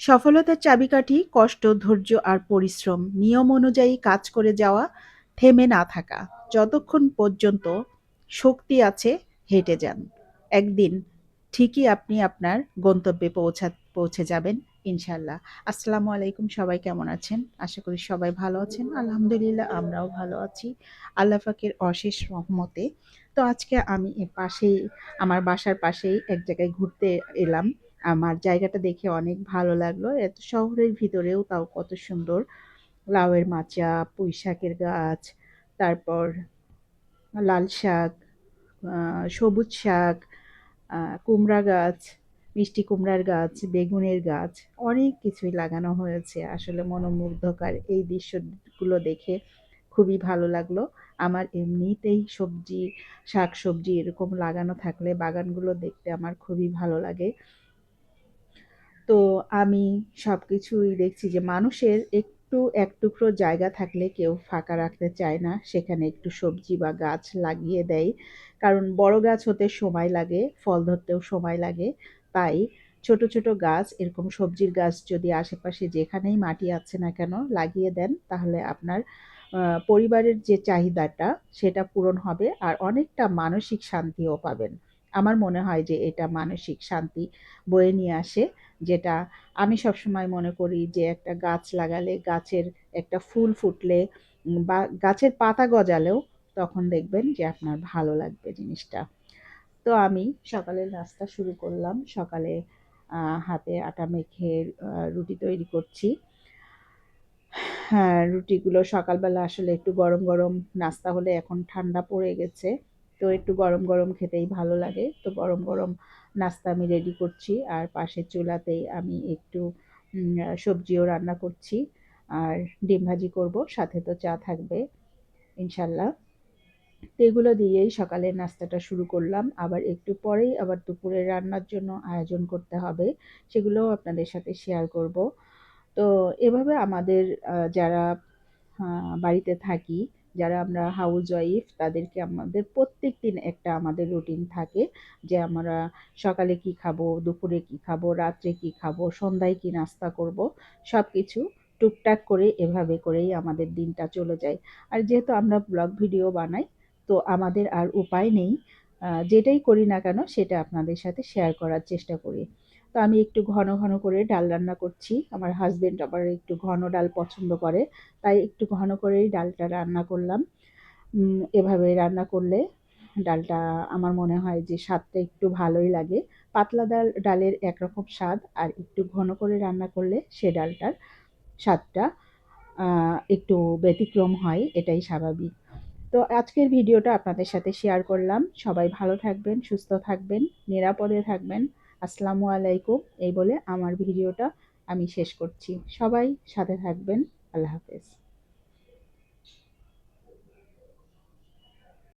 সফলতার চাবিকাঠি কষ্ট, ধৈর্য আর পরিশ্রম। নিয়ম অনুযায়ী কাজ করে যাওয়া, থেমে না থাকা। যতক্ষণ পর্যন্ত শক্তি আছে হেঁটে যান। একদিন ঠিকই আপনি আপনার গন্তব্যে পৌঁছা পৌঁছে যাবেন ইনশাল্লাহ। আসসালামু আলাইকুম সবাই কেমন আছেন? আশা করি সবাই ভালো আছেন। আলহামদুলিল্লাহ আমরাও ভালো আছি। আল্লাহ পাকের অশেষ রহমতে। তো আজকে আমি পাশেই আমার বাসার পাশেই এক জায়গায় ঘুরতে এলাম। আমার জায়গাটা দেখে অনেক ভালো লাগল। এত শহরের ভিতরেও তাও কত সুন্দর লাউয়ের মাচা, পুঁই শাকের গাছ, তারপর লাল শাক, সবুজ শাক, কুমড়া গাছ, মিষ্টি কুমড়ার গাছ, বেগুনের গাছ অনেক কিছুই লাগানো হয়েছে। আসলে মনোমুগ্ধকর এই দৃশ্যগুলো দেখে খুবই ভালো লাগল। আমার এমনিতেই সবজি, শাক সবজি এরকম লাগানো থাকলে বাগানগুলো দেখতে আমার খুবই ভালো লাগে। তো আমি সব কিছুই দেখছি যে মানুষের একটু এক টুকরো জায়গা থাকলে কেউ ফাঁকা রাখতে চায় না। সেখানে একটু সবজি বা গাছ লাগিয়ে দেয়। কারণ বড় গাছ হতে সময় লাগে, ফল ধরতেও সময় লাগে। তাই ছোট ছোট গাছ, এরকম সবজির গাছ যদি আশেপাশে যেখানেই মাটি আছে না কেন লাগিয়ে দেন, তাহলে আপনার পরিবারের যে চাহিদাটা, সেটা পূরণ হবে আর অনেকটা মানসিক শান্তিও পাবেন। আমার মনে হয় যে এটা মানসিক শান্তি বয়ে নিয়ে আসে, যেটা আমি সবসময় মনে করি যে একটা গাছ লাগালে গাছের একটা ফুল ফুটলে বা গাছের পাতা গজালেও তখন দেখবেন যে আপনার ভালো লাগবে জিনিসটা। তো আমি সকালের নাস্তা শুরু করলাম, সকালে হাতে আটা মেখে রুটি তৈরি করছি। হ্যাঁ রুটিগুলো সকালবেলা আসলে একটু গরম গরম নাস্তা হলে এখন ঠান্ডা পড়ে গেছে। তো একটু গরম গরম খেতেই ভালো লাগে। তো গরম গরম নাস্তা আমি রেডি করছি আর পাশের চুলাতেই আমি একটু সবজিও রান্না করছি আর ডিম ভাজি করব, সাথে তো চা থাকবে ইনশাল্লাহ তো এগুলো দিয়েই সকালের নাস্তাটা শুরু করলাম। আবার একটু পরেই আবার দুপুরে রান্নার জন্য আয়োজন করতে হবে, সেগুলোও আপনাদের সাথে শেয়ার করব। তো এভাবে আমাদের যারা বাড়িতে থাকি যারা আমরা হাউস ওয়াইফ তাদেরকে আমাদের প্রত্যেক দিন একটা আমাদের রুটিন থাকে যে আমরা সকালে কি খাব, দুপুরে কি খাব, রাত্রে কি খাব, সন্ধ্যায় কি নাস্তা করব সব কিছু টুকটাক করে এভাবে করেই আমাদের দিনটা চলে যায়। আর যেহেতু আমরা ব্লগ ভিডিও বানাই, তো আমাদের আর উপায় নেই যেটাই করি না কেন সেটা আপনাদের সাথে শেয়ার করার চেষ্টা করি। তো আমি একটু ঘন ঘন করে ডাল রান্না করছি। আমার হাজব্যান্ড আবার একটু ঘন ডাল পছন্দ করে, তাই একটু ঘন করেই ডালটা রান্না করলাম। এভাবে রান্না করলে ডালটা আমার মনে হয় যে স্বাদটা একটু ভালোই লাগে। পাতলা ডাল, ডালের একরকম স্বাদ, আর একটু ঘন করে রান্না করলে সে ডালটার স্বাদটা একটু ব্যতিক্রম হয়, এটাই স্বাভাবিক। তো আজকের ভিডিওটা আপনাদের সাথে শেয়ার করলাম। সবাই ভালো থাকবেন, সুস্থ থাকবেন, নিরাপদে থাকবেন। আসসালামু আলাইকুম এই বলে আমার ভিডিওটা আমি শেষ করছি। সবাই সাথে থাকবেন আল্লাহ হাফেজ।